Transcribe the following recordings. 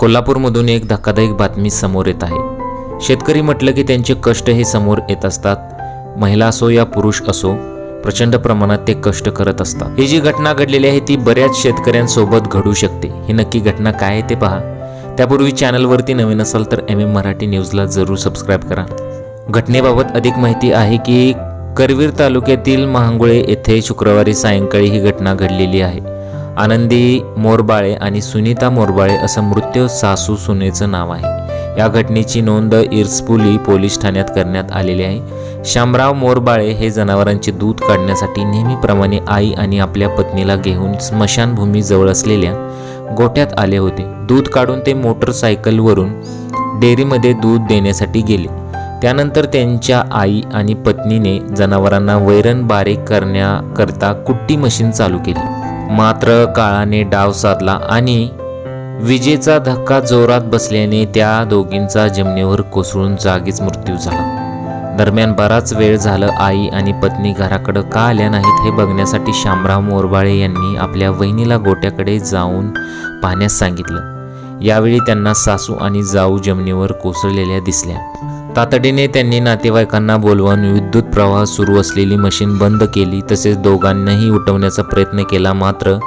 कोल्हापूरमधून एक धक्कादायक बातमी समोर येत आहे. शेतकरी म्हटलं की त्यांचे कष्ट हे समोर येत असतात. महिला असो या पुरुष असो प्रचंड प्रमाणात ते कष्ट करत असतात. ही जी घटना घडलेली आहे ती बऱ्याच शेतकऱ्यांसोबत घडू शकते. ही नक्की घटना काय आहे ते पहा. त्यापूर्वी चॅनलवरती नवीन असाल तर एम एम मराठी न्यूजला जरूर सबस्क्राईब करा. घटनेबाबत अधिक माहिती आहे की करवीर तालुक्यातील महांगुळे येथे शुक्रवारी सायंकाळी ही घटना घडलेली आहे. आनंदी मोरबाळे आणि सुनीता मोरबाळे असं मृत्यू सासू सुनेचं नाव आहे. या घटनेची नोंद इर्सपुली पोलीस ठाण्यात करण्यात आलेली आहे. शामराव मोरबाळे हे जनावरांचे दूध काढण्यासाठी नेहमीप्रमाणे आई आणि आपल्या पत्नीला घेऊन स्मशानभूमी जवळ असलेल्या गोठ्यात आले होते. दूध काढून ते मोटरसायकलवरून डेअरीमध्ये दूध देण्यासाठी गेले. त्यानंतर त्यांच्या आई आणि पत्नीने जनावरांना वैरण बारीक करण्याकरता कुट्टी मशीन चालू केली. मात्र काळाने डाव साधला आणि विजेचा धक्का जोरात बसल्याने त्या दोघींचा जमिनीवर कोसळून जागीच मृत्यू झाला. दरम्यान बराच वेळ झालं आई आणि पत्नी घराकडं का आल्या नाहीत हे बघण्यासाठी शामराव मोरबाळे यांनी आपल्या वहिनीला गोट्याकडे जाऊन पाहण्यास सांगितलं. यावेळी त्यांना सासू आणि जाऊ जमिनीवर कोसळलेल्या दिसल्या. तातडीने त्यांनी नातेवाईकांना बोलवून विद्युत प्रवाह सुरू असलेली मशीन बंद केली तसेच दोघांनाही उठवण्याचा प्रयत्न केला मात्र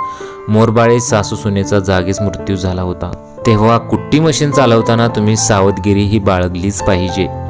मोरबाळे सासू सुनेचा जागीच मृत्यू झाला होता. तेव्हा कुट्टी मशीन चालवताना तुम्ही सावधगिरी ही बाळगलीच पाहिजे.